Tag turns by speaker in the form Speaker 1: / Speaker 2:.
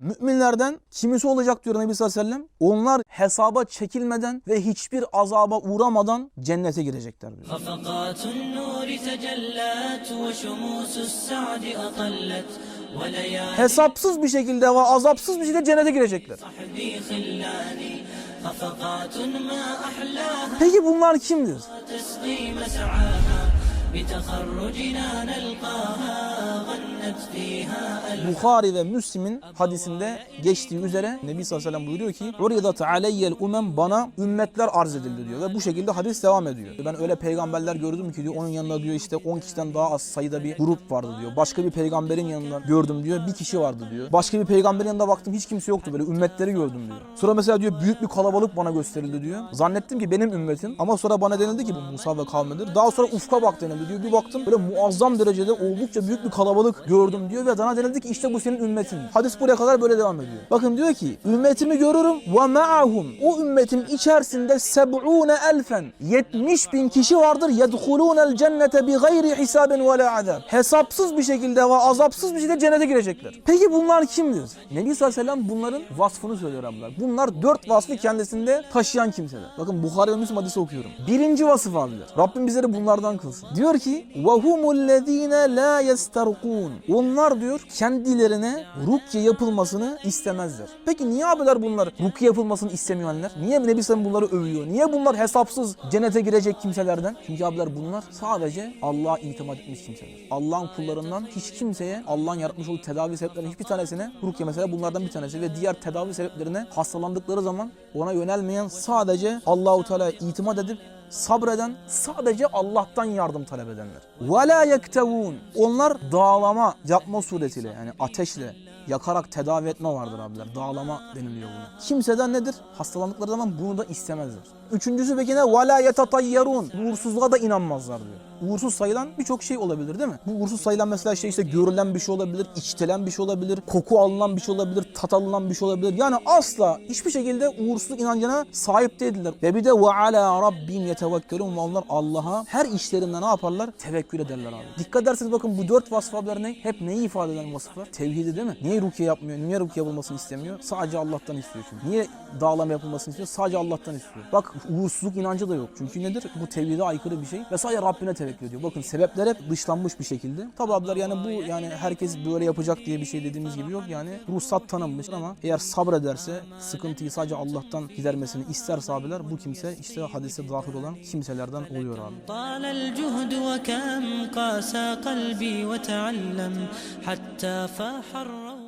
Speaker 1: Müminlerden kimisi olacak diyor Nebi sallallahu aleyhi ve sellem. Onlar hesaba çekilmeden ve hiçbir azaba uğramadan cennete girecekler diyor.
Speaker 2: خفقات النور تجلت وشموس السعد أطلت وليالي
Speaker 1: Hesapsız bir şekilde ve azapsız bir şekilde cennete girecekler.
Speaker 2: صحبي خلاني خفقات ما أحلاها
Speaker 1: Peki bunlar kimdir?
Speaker 2: تسقي مسعاها بتخرجنا نلقاها غنت فيها
Speaker 1: Bukhari ve Müslim'in hadisinde geçtiği üzere Nebi sallallahu aleyhi ve sellem buyuruyor ki "Uridat aleyyel umem bana ümmetler arz edildi diyor ve bu şekilde hadis devam ediyor. Ben öyle peygamberler gördüm ki diyor onun yanında diyor işte 10 kişiden daha az sayıda bir grup vardı diyor. Başka bir peygamberin yanında gördüm diyor bir kişi vardı diyor. Başka bir peygamberin yanında baktım hiç kimse yoktu böyle ümmetleri gördüm diyor. Sonra mesela diyor büyük bir kalabalık bana gösterildi diyor. Zannettim ki benim ümmetim ama sonra bana denildi ki bu Musa ve kavmidir. Daha sonra ufka bak denildi diyor. Bir baktım böyle muazzam derecede oldukça büyük bir kalabalık gördüm diyor ve bana denildi ki işte bu senin ümmetin. Hadis buraya kadar böyle devam ediyor. Bakın diyor ki ümmetimi görürüm ve ma'ahum o ümmetin içerisinde seb'une elfen 70 bin kişi vardır yedhulûnel cennete bi gayri hisabin ve la azab. Hesapsız bir şekilde ve azapsız bir şekilde cennete girecekler. Peki bunlar kimdir? Nebi sallallahu aleyhi ve sellem bunların vasfını söylüyor abiler. Bunlar dört vasfı kendisinde taşıyan kimseler. Bakın Bukhari ve Müslim hadisi okuyorum. Birinci vasıf abiler. Rabbim bizleri bunlardan kılsın. Diyor ki وَهُمُ الَّذ۪ينَ لَا يَسْتَرْقُونَ onlar diyor kendilerine rukye yapılmasını istemezler. Peki niye abiler bunlar rukye yapılmasını istemiyorlar? Niye Nebi Sallam bunları övüyor? Niye bunlar hesapsız cennete girecek kimselerden? Çünkü abiler bunlar sadece Allah'a itimat etmiş kimseler. Allah'ın kullarından hiç kimseye Allah'ın yaratmış olduğu tedavi sebeplerinin hiçbir tanesine rukye mesela bunlardan bir tanesi ve diğer tedavi sebeplerine hastalandıkları zaman ona yönelmeyen sadece Allahu Teala'ya itimat edip sabreden sadece Allah'tan yardım talep edenler. Ve la. Onlar dağlama yapma suretiyle yani ateşle yakarak tedavi etme vardır abiler. Dağlama deniliyor buna. Kimseden nedir? Hastalandıkları zaman bunu da istemezler. Üçüncüsü peki ne? La yetatayyarun. Uğursuzluğa da inanmazlar diyor. Uğursuz sayılan birçok şey olabilir değil mi? Bu uğursuz sayılan mesela şey işte görülen bir şey olabilir, içtilen bir şey olabilir, koku alınan bir şey olabilir, tat alınan bir şey olabilir. Yani asla hiçbir şekilde uğursuzluk inancına sahip değiller. Ve bir de ve ala rabbim yetevekkelun ve onlar Allah'a her işlerinde ne yaparlar? Tevekkül ederler abi. Dikkat ederseniz bakın bu dört vasıf abiler ne? Hep neyi ifade eden vasıflar? Tevhidi değil mi? Niye rukiye yapmıyor? Niye rukiye yapılmasını istemiyor? Sadece Allah'tan istiyor çünkü. Niye dağlama yapılmasını istiyor? Sadece Allah'tan istiyor. Bak uğursuzluk inancı da yok. Çünkü nedir? Bu tevhide aykırı bir şey ve sadece Rabbine tevekkül ediyor. Bakın sebepler hep dışlanmış bir şekilde. Tabi abiler yani bu yani herkes böyle yapacak diye bir şey dediğimiz gibi yok. Yani ruhsat tanınmış ama eğer sabrederse sıkıntıyı sadece Allah'tan gidermesini isterse abiler bu kimse işte hadise dahil olan kimselerden oluyor abi.
Speaker 2: طال الجهد وكم قاسى قلبي وتعلم حتى فاح الروض